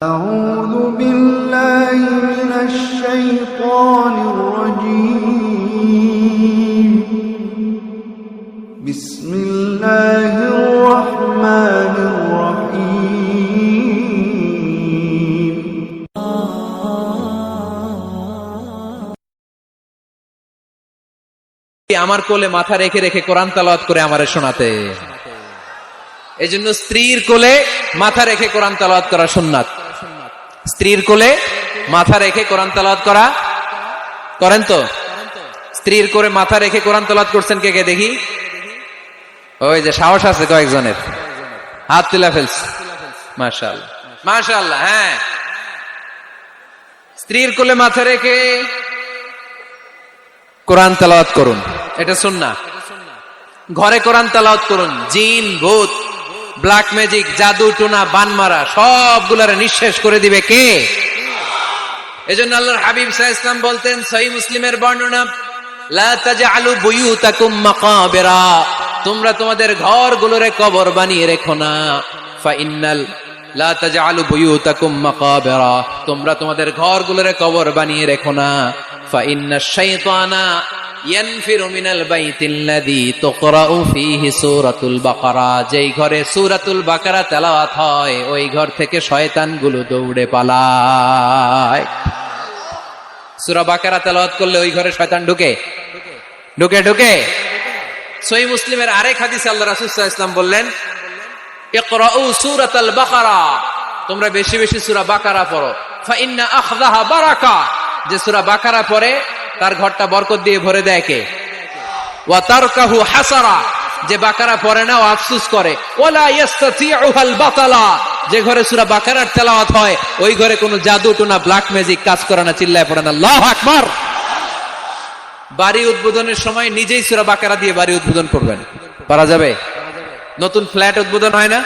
أعوذ بالله من الشيطان الرجيم بسم الله الرحمن الرحيم আমার কোলে মাথা রেখে রেখে কোরআন তালাওয়াত করে আমারে শোনাতে এই জন্য স্ত্রীর কোলে মাথা রেখে কোরআন তালাওয়াত করা সুন্নাত স্ত্রীর কোলে মাথা রেখে কোরআন তালাওয়াত করা। করেন তো? স্ত্রীর করে মাথা রেখে কোরআন তালাওয়াত করছেন কে কে দেখি? ওই যে সাহস আছে কয়েকজনের। হাত তুলে ফেলস মাশাল মাশাল হ্যাঁ। স্ত্রীর কোলে মাথা রেখে কোরআন তালাওয়াত করুন। এটা শুননা ঘরে কোরআন তালাওয়াত করুন। জিন, ভূত। ব্ল্যাক ম্যাজিক জাদু, টুনা বানমারা সবগুলারে নিঃশেষ করে দিবে কে? এজন্য আল্লাহর হাবিব সাহা ইসলাম বলতেন সহি মুসলিমের বর্ণনা তোমরা তোমাদের ঘরগুলোরে কবর বানিয়ে রেখো না। তোমরা তোমাদের ঘরগুলোরে কবর বানিয়ে রেখো না। ইয়ানফিরু মিনাল বাইতিল্লাযী তুকরাউ ফীহি সূরাতুল বাকারা। যেই ঘরে সূরাতুল বাকারা তেলাওয়াত হয়, ওই ঘর থেকে শয়তানগুলো দৌড়ে পালায়। সূরা বাকারা তেলাওয়াত করলে ওই ঘরে শয়তান ঢুকে? ঢুকে ঢুকে। সহি মুসলিমের আরেক হাদিসে আল্লাহ রাসূল ওয়াসাল্লাম বললেন, ইকরাউ সূরাতাল বাকারা। তোমরা বেশি বেশি সূরা বাকারা পড়ো। ফা ইন্না আখযাহা বারাকা। যে সূরা বাকারা পড়ে তার ঘরটা বরকত দিয়ে ভরে দেয় কে? ওয়া তারকাহু হাসারা, যে বাকারা পড়ে না, ও আফসোস করে। ওয়ালা ইয়াস্তাতিউহাল বাতালা, যে ঘরে সূরা বাকারার তেলাওয়াত হয়, ওই ঘরে কোনো জাদু, টুনা ব্ল্যাক ম্যাজিক কাজ করে না, চিল্লায় পড়ে না। আল্লাহু আকবার! বাড়ি উদ্বোধনের সময় নিজেই সূরা বাকারা দিয়ে বাড়ি উদ্বোধন করবেন। পারা যাবে? নতুন ফ্ল্যাট উদ্বোধন হয় না?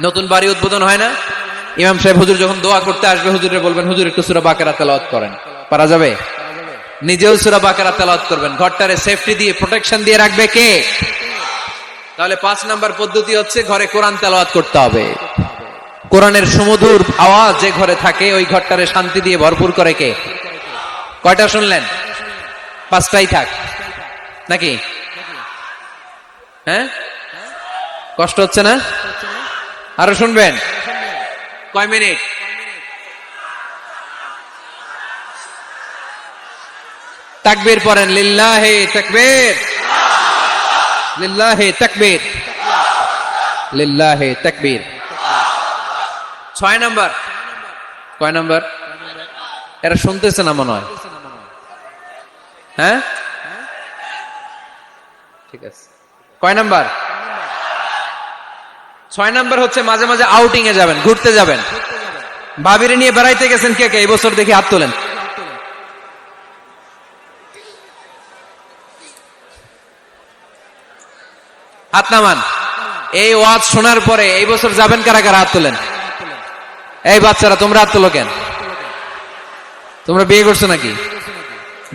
নতুন বাড়ি উদ্বোধন হয় না? ইমাম সাহেব হুজুর যখন দোয়া করতে আসবে, হুজুরে বলবেন, হুজুর, একটু সূরা বাকারা তেলাওয়াত করেন। পারা যাবে? নিজেও সূরা বাকারা তেলাওয়াত করবেন। ঘরটারে সেফটি দিয়ে প্রোটেকশন দিয়ে রাখবে কে? তাহলে পাঁচ নাম্বার পদ্ধতি হচ্ছে ঘরে কোরআন তেলাওয়াত করতে হবে। কোরআনের সুমধুর আওয়াজ যে ঘরে থাকে, ওই ঘরটারে শান্তি দিয়ে ভরপুর করে কে? কয়টা শুনলেন? পাঁচটাই থাক। নাকি? হ্যাঁ? কষ্ট হচ্ছে না? আরও শুনবেন? কয় মিনিট? তাকবীর পড়েন, লিল্লাহে তাকবীর। লিল্লাহে তাকবীর। লিল্লাহে তাকবীর। ছয় নাম্বার। কয় নাম্বার? এরা শুনতেছে না মনে হয়। হ্যাঁ? ঠিক আছে। কয় নাম্বার? ছয় নাম্বার হচ্ছে মাঝে মাঝে আউটিং এ যাবেন, ঘুরতে যাবেন। ভাবিরে নিয়ে বেড়াইতে গেছেন কে কে? এই বছর দেখি হাত তোলেন। হাত নামান। এই ওয়াজ শোনার পরে এই বছর যাবেন কারা কারা হাত তোলেন? এই বাচ্চারা, তোমরা হাত তোলো কেন? তোমরা বিয়ে করছ নাকি?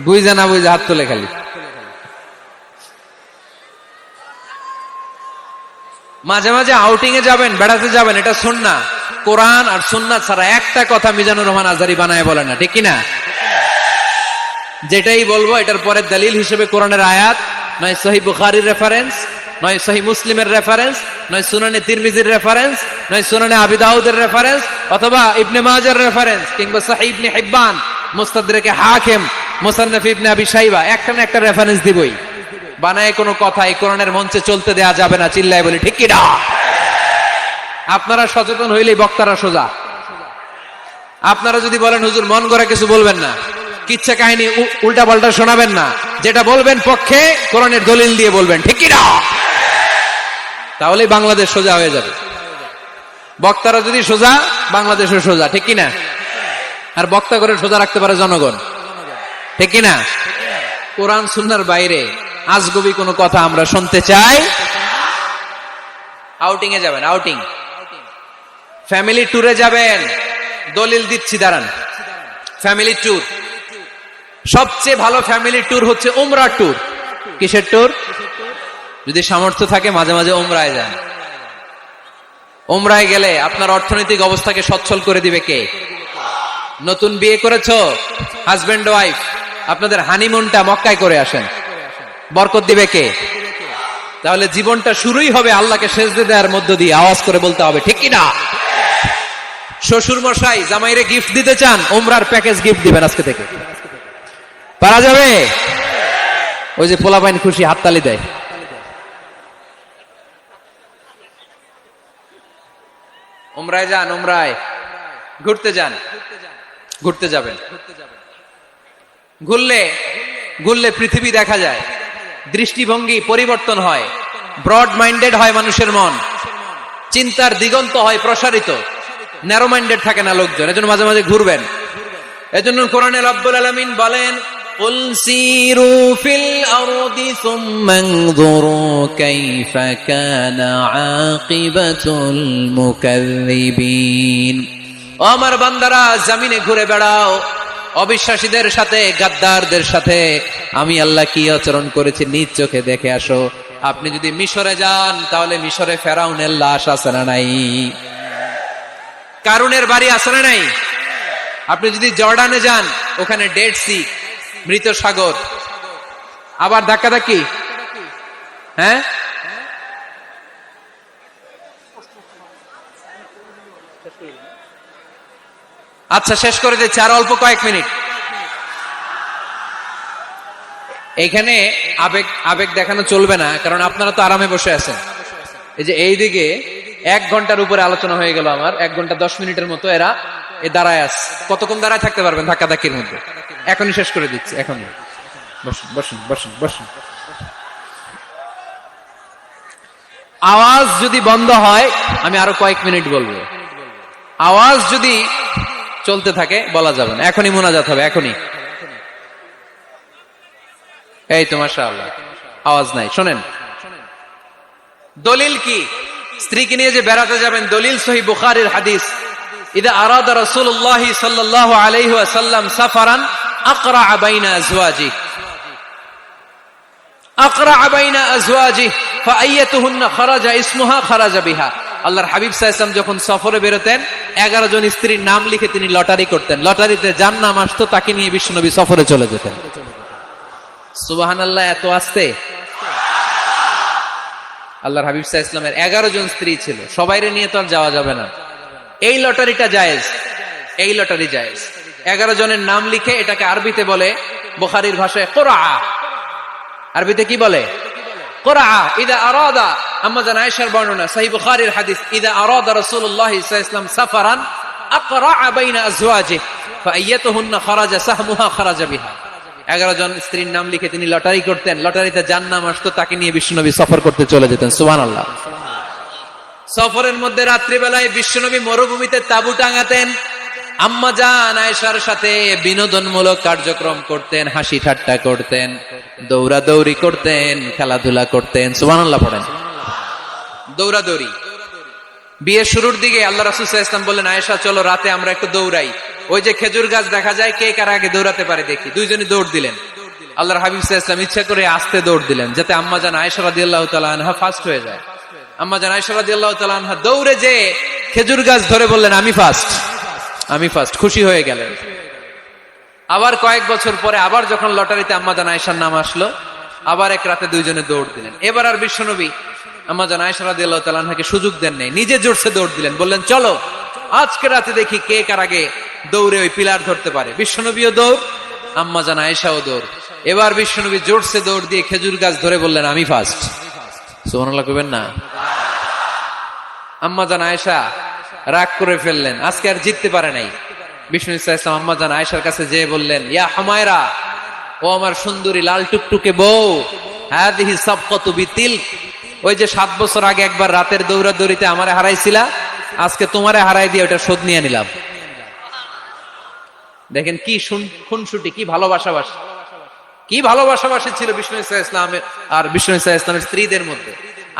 বুঝে না বুঝে হাত তোলে খালি। মাঝে মাঝে আউটিং এ যাবেন, বেড়াতে যাবেন, এটা সুন্না। কোরআন আর সুন্না ছাড়া একটা কথা মিজানুর রহমান আজারি বানায় বলে না, ঠিক কিনা? যেটাই বলব, এটার পরে দলিল হিসেবে কোরআনের আয়াত, নয় সহি বুখারির রেফারেন্স নয় সহি মুসলিমের রেফারেন্স নয় সুনানে তিরমিজির রেফারেন্স নয় সুনানে আবিদাউদের রেফারেন্স অথবা ইবনে মাজার রেফারেন্স কিংবা সহি ইবনে হিব্বান, মুস্তাদরেকে হাকিম, মুসান্নফ ইবনে আবি শাইবা, একটা না একটা রেফারেন্স দিবই। বানায় কোনো কথা এই কোরআনের মঞ্চে চলতে দেয়া যাবে না, চিল্লায় বলি, ঠিক কিনা আপনারা সচেতন হইলেই বক্তারা সোজা। আপনারা যদি বলেন, হুজুর, মন করে কিছু বলবেন না। কিচ্ছা কাহিনী উল্টা পাল্টা শোনাবেন না। যেটা বলবেন পক্ষে, কোরআনের দলিল দিয়ে বলবেন, ঠিক কিনা? তাহলেই বাংলাদেশ সোজা হয়ে যাবে। বক্তারা যদি সোজা বাংলাদেশের সোজা, ঠিক কিনা? আর বক্তা করে সোজা রাখতে পারে জনগণ, ঠিক কিনা? কোরআন সুন্নার বাইরে আজগবি কোনো কথা আমরা শুনতে চাই? আউটিং এ যাবেন, আউটিং। ফ্যামিলি ট্যুরে যাবেন। দলিল দিচ্ছি, দাঁড়ান। Family tour. সবচেয়ে ভালো ফ্যামিলি ট্যুর হচ্ছে উমরা ট্যুর কিসের ট্যুর যদি সামর্থ্য থাকে, মাঝে মাঝে উমরায় যান। ওমরায় গেলে আপনার অর্থনৈতিক অবস্থাকে সচ্ছল করে দিবে কে? নতুন বিয়ে করেছ? হাজবেন্ড ওয়াইফ আপনাদের হানিমুনটা মক্কায় করে আসেন। বরকত দিবে কে? তাহলে জীবনটা শুরুই হবে আল্লাহকে সেজদে দেওয়ার মধ্য দিয়ে, আওয়াজ করে বলতে হবে, ঠিক কি না শ্বশুর মশাই জামাইরে গিফট দিতে চান ওমরার প্যাকেজ গিফট দিবেন আজকে থেকে। পারা যাবে? ওই যে পোলাপাইন খুশি হাততালি দেয়। উমরায় যান, উমরায়। ঘুরতে যান। ঘুরতে যাবেন। ঘুরলে ঘুরলে পৃথিবী দেখা যায়। দৃষ্টিভঙ্গি পরিবর্তন হয়। ব্রড মাইন্ডেড হয় মানুষের মন। চিন্তার দিগন্ত হয় প্রসারিত। ন্যারো মাইন্ডেড থাকে না লোকজন। এজন্য মাঝে মাঝে ঘুরবেন। এজন্য কোরআনে রব্বুল আলামিন বলেন قل سيروا في الأرض ثم انظروا كيف كان عاقبة المكذبين ও আমার বান্দারা জমিনে ঘুরে বেড়াও অবিশ্বাসীদের সাথে গাদ্দারদের সাথে আমি আল্লাহ কি আচরণ করেছি নিজ চোখে দেখে আসো আপনি যদি মিশরে যান তাহলে মিশরে ফেরাউনের লাশ আছে না নাই কারুনের বাড়ি আছে না নাই আপনি যদি জর্ডানে যান ওখানে ডেড সি মৃত সাগর। আবার ধাক্কা ধাক্কি? হ্যাঁ? আচ্ছা শেষ করে দিচ্ছি, আর অল্প কয়েক মিনিট। এইখানে আবেগ আবেগ দেখানো চলবে না, কারণ আপনারা তো আরামে বসে আছেন। এই যে এই দিকে এক ঘণ্টার উপরে আলোচনা হয়ে গেল আমার, এক ঘণ্টা দশ মিনিটের মতো এরা এ দাঁড়ায় আস কতক্ষণ দাঁড়ায় থাকতে পারবেন ধাক্কা ধাক্কির মধ্যে? এখনই শেষ করে দিচ্ছি, এখনই। বসুন বসুন বসুন বসুন। আওয়াজ যদি বন্ধ হয়, আমি আরও কয়েক মিনিট বলব। আওয়াজ যদি চলতে থাকে, বলা যাবে না। এখনই মোনাজাত হবে, এখনই। এই তো, মাশাআল্লাহ। আওয়াজ নাই, শোনেন। দলিল কি? স্ত্রীকে নিয়ে যে বেড়াতে যাবেন, দলিল সহি বুখারীর হাদিস। ইদা আরাদা রাসূলুল্লাহ সাল্লাল্লাহু আলাইহি ওয়াসাল্লাম সাফারান আকরা বাইনা আজওয়াজি আকরা বাইনা আজওয়াজি ফাআইয়াতুহুন্না খারাজা ইসমুহা খারাজা বিহা আল্লাহর হাবিব যখন সফরে বেরোতেন 11 জন স্ত্রীর নাম লিখে তিনি লটারি করতেন। লটারিতে যার নাম আসতো তাকে নিয়ে বিশ্বনবী সফরে চলে যেতেন। সুবহানাল্লাহ, এত আসতে? আল্লাহর হাবিব সাহা ইসলামের এগারো জন স্ত্রী ছিল। সবাইরে নিয়ে তো আর যাওয়া যাবে না। এই লটারিটা জায়েজ। এই লটারি জায়েজ। এগারো জনের নাম লিখে এটাকে আরবিতে বলে বোখারির ভাষায় কোরআ। আরবিতে কি বলে? বর্ণনা বিহা। এগারো জন স্ত্রীর নাম লিখে তিনি লটারি করতেন, লটারিতে নাম আসতো, তাকে নিয়ে সফর করতে চলে যেতেন সফরের মধ্যে রাত্রিবেলায় বিশ্বনবী মরুভূমিতে তাবু টাঙাতেন আম্মা জান আয়েশার সাথে বিনোদনমূলক কার্যক্রম করতেন, হাসি ঠাট্টা করতেন, দৌড়াদৌড়ি করতেন, খেলাধুলা করতেন। সুবান আল্লাহ পড়েন। দৌড়াদৌড়ি। বিয়ের শুরুর দিকে আল্লাহ রাসুল ইসলাম বললেন, আয়েশা, চলো রাতে আমরা একটু দৌড়াই। ওই যে খেজুর গাছ দেখা যায়, কে কার আগে দৌড়াতে পারে দেখি। দুইজনে দৌড় দিলেন। আল্লাহর হাবিব ইসলাম ইচ্ছা করে আসতে দৌড় দিলেন, যাতে আম্মা জান আয়েশা রাদি আল্লাহ আনহা ফার্স্ট হয়ে যায়। আম্মা জান আয়েশা রাদি আল্লাহ আনহা দৌড়ে যে খেজুর গাছ ধরে বললেন, আমি ফার্স্ট আমি ফার্স্ট খুশি হয়ে গেলেন। আবার কয়েক বছর পরে আবার যখন লটারিতে আম্মা জান আয়েশার নাম আসলো, আবার এক রাতে দুইজনে দৌড় দিলেন। এবার আর বিশ্বনবী আম্মা জান আয়েশা রাদি তালানহাকে সুযোগ দেন নাই, নিজে জোরসে দৌড় দিলেন, বললেন, চলো, আজকে রাতে দেখি কে কার আগে দৌড়ে ওই পিলার ধরতে পারে। বিশ্বনবীও দৌড়, আম্মা জান আয়েশাও দৌড়। এবার বিশ্বনবী জোরসে দৌড় দিয়ে খেজুর গাছ ধরে বললেন, আমি ফার্স্ট সোহানাল্লাহ কবেন না? আম্মা জান আয়েশা রাগ করে ফেললেন। আজকে আর জিততে পারে নাই। বিষ্ণু ইসলাম আম্মা জান আয়েশার কাছে যেয়ে বললেন, ইয়া হামায়রা, ও আমার সুন্দরী লাল টুকটুকে বউ হ্যাঁ দেখি সব কত বিতিল ওই যে সাত বছর আগে একবার রাতের দৌড়াদৌড়িতে আমারে হারাইছিলা, আজকে তোমারে হারাই দিয়ে ওটা শোধ নিয়ে নিলাম। দেখেন কি খুনসুটি, কি ভালোবাসাবাসী। কি ভালোবাসাবাসী ছিল বিষ্ণু ইসা ইসলামের, আর বিষ্ণু ইসা ইসলামের স্ত্রীদের মধ্যে।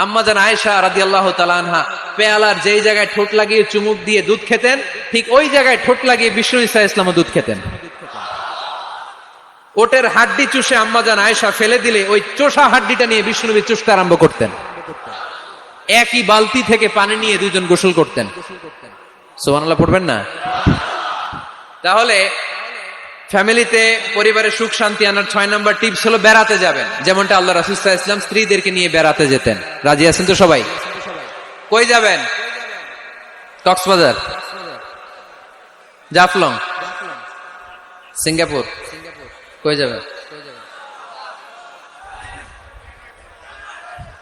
আম্মা জান আয়েশা রাদি আল্লাহ তালানহা পেয়ালার যেই জায়গায় ঠোঁট লাগিয়ে চুমুক দিয়ে দুধ খেতেন, ঠিক ওই জায়গায় ঠোঁট লাগিয়ে বিষ্ণু ইসা ইসলামও দুধ খেতেন। ওটের হাড্ডি চুষে আম্মা জান আয়েশা ফেলে দিলে ওই চোষা হাড্ডিটা নিয়ে বিষ্ণুনবী চুষতে আরম্ভ করতেন। একই বালতি থেকে পানি নিয়ে দুজন গোসল করতেন। সোহানাল্লাহ পড়বেন না? তাহলে ফ্যামিলিতে, পরিবারে সুখ, শান্তি আনার ছয় নম্বর টিপস হলো বেড়াতে যাবেন। যেমনটা আল্লাহ রাসুস্তাহ ইসলাম স্ত্রীদেরকে নিয়ে বেড়াতে যেতেন। রাজি আছেন তো সবাই? কই যাবেন? কক্সবাজার। জাফলং। সিঙ্গাপুর। কই যাবেন?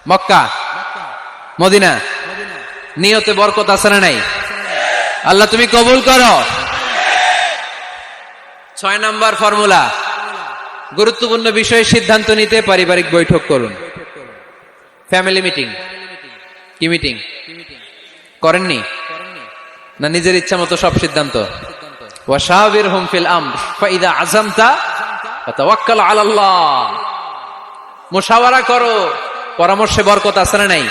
মক্কা। মদিনা। নিয়তে বরকত আছে না নাই? আল্লাহ তুমি কবুল করো। ছয় নম্বর ফর্মুলা। গুরুত্বপূর্ণ বিষয়ে সিদ্ধান্ত নিতে পারিবারিক বৈঠক করুন। Family meeting. কি মিটিং? করেননি? না নিজের ইচ্ছা মতো সব সিদ্ধান্ত? ওয়াশাবির করো, পরামর্শে বরকত আছে না নাই?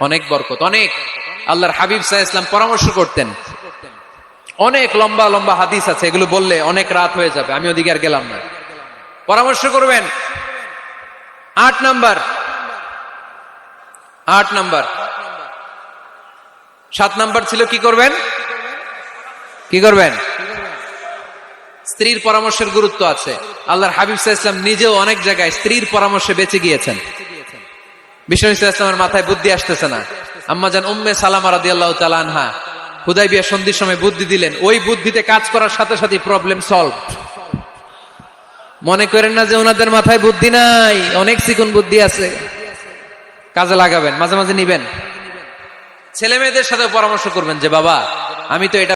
অনেক বরকত, অনেক। আল্লাহর হাবিব ইসলাম পরামর্শ করতেন অনেক লম্বা লম্বা হাদিস আছে, এগুলো বললে অনেক রাত হয়ে যাবে, আমি ওদিকে আর গেলাম না। পরামর্শ করবেন? আট নাম্বার। আট নাম্বার। সাত নাম্বার ছিল, কি করবেন? কি করবেন? স্ত্রীর পরামর্শের গুরুত্ব আছে। আল্লাহর হাবিব ইসলাম নিজেও অনেক জায়গায় স্ত্রীর পরামর্শে বেঁচে গিয়েছেন। বিষ্ণু ইসলামের মাথায় বুদ্ধি আসতেছে না। আম্মা জান উম্মে সালামা রাদি আল্লাহ তালানহা হুদাই বিয়া সন্ধির সময় বুদ্ধি দিলেন। ওই বুদ্ধিতে কাজ করার সাথে সাথে প্রবলেম সলভ মনে করেন না যে ওনাদের মাথায় বুদ্ধি নাই? অনেক চিকুন বুদ্ধি আছে। কাজে লাগাবেন, মাঝে মাঝে নিবেন। ছেলে মেয়েদের সাথে পরামর্শ করবেন যে, বাবা, আমি তো এটা